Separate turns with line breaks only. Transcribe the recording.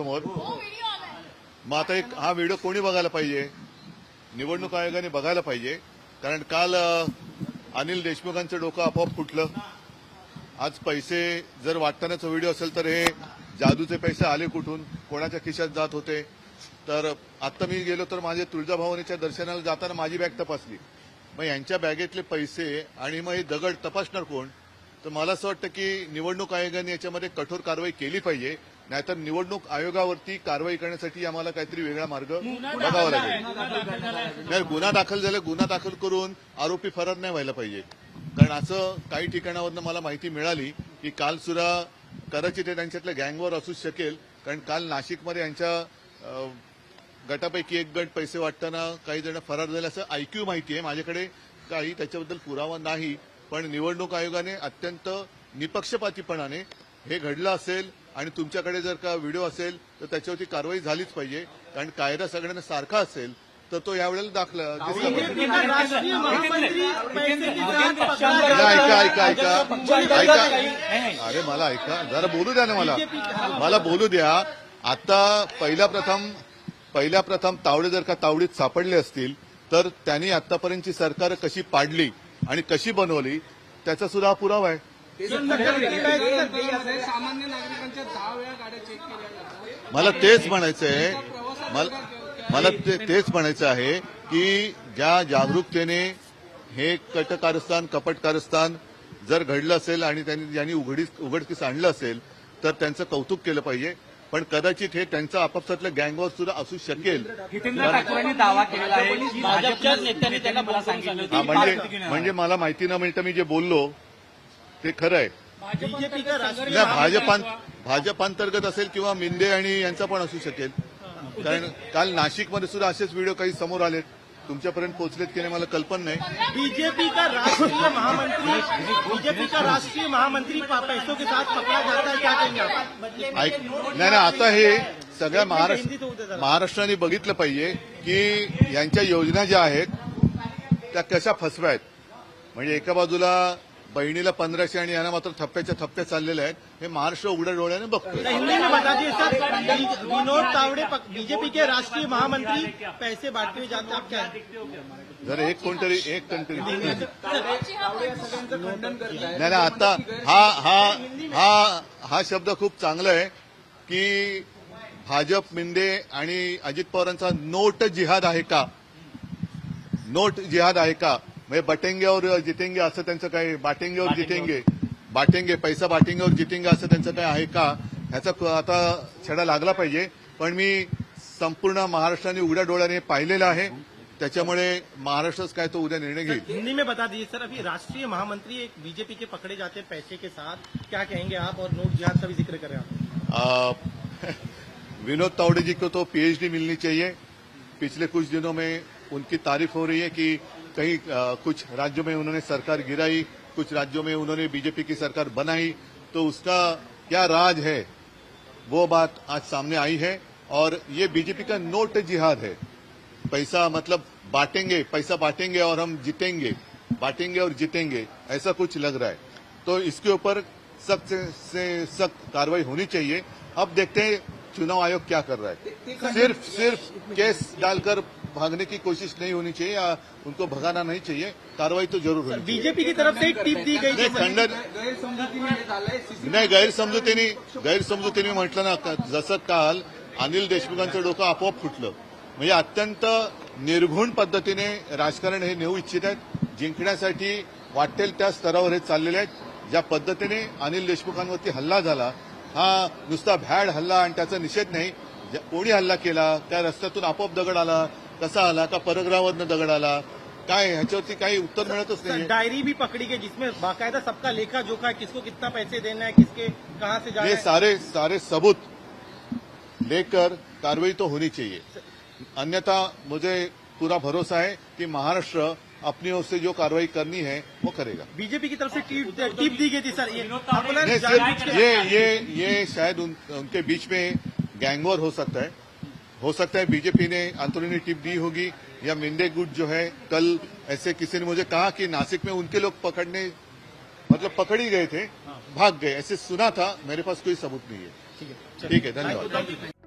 समोर. मग आता एक हा व्हिडिओ कोणी बघायला पाहिजे? निवडणूक आयोगाने बघायला पाहिजे. कारण काल अनिल देशमुखांचं डोकं आपोआप फुटलं. आज पैसे जर वाटतानाचा व्हिडिओ असेल तर हे जादूचे पैसे आले कुठून? कोणाच्या खिशात जात होते? तर आत्ता मी गेलो तर माझ्या तुळजाभवानीच्या दर्शनाला जाताना माझी बॅग तपासली. मग यांच्या बॅगेतले पैसे आणि मग हे दगड तपासणार कोण? तर मला असं वाटतं की निवडणूक आयोगाने याच्यामध्ये कठोर कारवाई केली पाहिजे. नाहीतर निवडणूक आयोगावरती कारवाई करण्यासाठी आम्हाला काहीतरी वेगळा मार्ग बघावा लागेल. नाही गुन्हा दाखल झाला गुन्हा दाखल करून आरोपी फरार नाही व्हायला पाहिजे. कारण असं काही ठिकाणावरनं मला माहिती मिळाली की काल सुद्धा कदाचित हे त्यांच्यातल्या गँगवर असू शकेल कारण काल नाशिकमध्ये यांच्या गटापैकी एक गट पैसे वाटताना काही जण फरार झाले असं ऐक्यू माहिती आहे. माझ्याकडे काही त्याच्याबद्दल पुरावा नाही पण निवडणूक आयोगाने अत्यंत निपक्षपातीपणाने हे घडलं असेल. आणि तुमच्याकडे जर का व्हिडिओ असेल तर त्याच्यावरती कारवाई झालीच पाहिजे. कारण कायदा सगळ्यांना सारखा असेल तर तो यावेळेला दाखला ऐका ऐका ऐका. ऐका. अरे मला ऐका. जरा बोलू द्या ना मला. मला बोलू द्या. आता पहिल्या प्रथम पहिल्या प्रथम तावडे जर का तावडीत सापडले असतील तर त्यांनी आतापर्यंतची सरकार कशी पाडली आणि कशी बनवली त्याचा सुद्धा हा पुरावा आहे.
सामान्य नागरिकांच्या दहा वेळा गाड्या चेक केल्या जातात.
मला तेच म्हणायचं आहे. मला तेच म्हणायचं आहे की ज्या जागरूकतेने हे कटकारस्थान कपटकारस्थान जर घडलं असेल आणि त्यांनी ज्यांनी उघडीस उघडकीस आणलं असेल तर त्यांचं कौतुक केलं पाहिजे. पण कदाचित हे त्यांचं आपापसातल्या गँगवर सुद्धा असू शकेल. हा, म्हणजे म्हणजे मला माहिती न मिळतं मी जे बोललो ते खरं आहे.
बीजेपी का राष्ट्रीय
नाही भाजपां भाजपांतर्गत असेल किंवा मिंदे आणि यांचा पण असू शकेल. कारण काल नाशिकमध्ये सुद्धा असेच व्हिडिओ काही समोर आलेत. तुमच्यापर्यंत पोहोचलेत की नाही मला कल्पना नाही.
बीजेपी का राष्ट्रीय महामंत्री बीजेपी का राष्ट्रीय महामंत्री पैसों के साथ पकड़ा जाता है क्या कहेंगे आप?
ऐक नाही नाही आता हे सगळ्या महाराष्ट्र महाराष्ट्राने बघितलं पाहिजे की यांच्या योजना ज्या आहेत त्या कशा फसव्या आहेत म्हणजे एका बाजूला बहिणीला पंधराशे आणि यांना मात्र थप्प्याच्या थप्प्या चाललेल्या आहेत. हे महाराष्ट्र उघड्या डोळ्याने बघतोय.
हिंदी में बता दिए सर बी- विनोद तावड़े बीजेपी के राष्ट्रीय महामंत्री पैसे बांटते हुए जाते हैं आप क्या
जर एक कोणतरी एक कोणतरी
खंडन करताय
नाही नाही आता हा हा हा हा शब्द खूप चांगला आहे की भाजप मिंदे आणि अजित पवारांचा नोट जिहाद आहे का? नोट जिहाद आहे का? म्हणजे बटेंगे और जितेंगे असं त्यांचं काय बाटेंगे और जितेंगे. बाटेंगे पैसा बाटेंगे और जितेंगे असं त्यांचं काय आहे का? ह्याचा आता छडा लागला पाहिजे. पण मी संपूर्ण महाराष्ट्राने उघड्या डोळ्याने पाहिलेलं आहे. त्याच्यामुळे महाराष्ट्रच काय तो उद्या निर्णय घेईल.
हिंदी में बता दीजिए सर अभी राष्ट्रीय महामंत्री एक बीजेपी के पकड़े जाते पैसे के साथ। क्या कहेंगे आप और नोट जिहाद का भी जिक्र करें आप।
विनोद तावड़े जी को तो पीएचडी मिलनी चाहिए। पिछले कुछ दिनों में उनकी तारीफ हो रही है कि आ, कुछ राज्यों में उन्होंने सरकार गिराई कुछ राज्यों में उन्होंने बीजेपी की सरकार बनाई तो उसका क्या राज है? वो बात आज सामने आई है और ये बीजेपी का नोट जिहाद है। पैसा मतलब बांटेंगे पैसा बांटेंगे और हम जीतेंगे बांटेंगे और जीतेंगे ऐसा कुछ लग रहा है। तो इसके ऊपर सख्त से सख्त कार्रवाई होनी चाहिए। अब देखते हैं चुनाव आयोग क्या कर रहा है? सिर्फ सिर्फ केस डालकर भागने की कोशिश नहीं होनी चाहिए या उनको भगाना नहीं चाहिए कार्रवाई तो जरूर होनी चाहिए।
बीजेपी की तरफ से एक टिप दी गई
खंडन नाही गैरसमजुतीने गैरसमजुतीने म्हटलं ना का- जसं काल अनिल देशमुखांचं डोकं आपोआप फुटलं. म्हणजे अत्यंत निर्घुण पद्धतीने राजकारण हे नेऊ इच्छित आहेत जिंकण्यासाठी वाटेल त्या स्तरावर हे चाललेले आहेत. ज्या पद्धतीने अनिल देशमुखांवरती हल्ला झाला हा नुसता भॅड हल्ला आणि त्याचा निषेध नाही. कोणी हल्ला केला त्या रस्त्यातून आपोआप दगड आला. कसा आला का परग्रहावरनं दगड आला? काय ह्याच्यावरती काही उत्तर मिळतच नाही
डायरी भी पकड़ी गई जिसमें बाकायदा सबका लेखा जोखा है किसको कितना पैसे देना है किसके कहाँ से जाना
ये
है।
सारे सारे सबूत लेकर कार्रवाई तो होनी चाहिए। अन्यथा मुझे पूरा भरोसा है कि महाराष्ट्र अपनी ओर से जो कार्रवाई करनी है करेगा।
बीजेपी की तरफ़ से टिप दी गई थी सर ये
ये ये ये शायद उन, उनके बीच में गैंगवॉर हो सकता है। हो सकता है बीजेपी ने अंतरुणी टिप दी होगी या मिंदे गुट जो है कल ऐसे किसी ने मुझे कहा कि नासिक में उनके लोग पकड़ने मतलब पकड़ ही गए थे भाग गए। ऐसे सुना था मेरे पास कोई सबूत नहीं है। ठीक है धन्यवाद।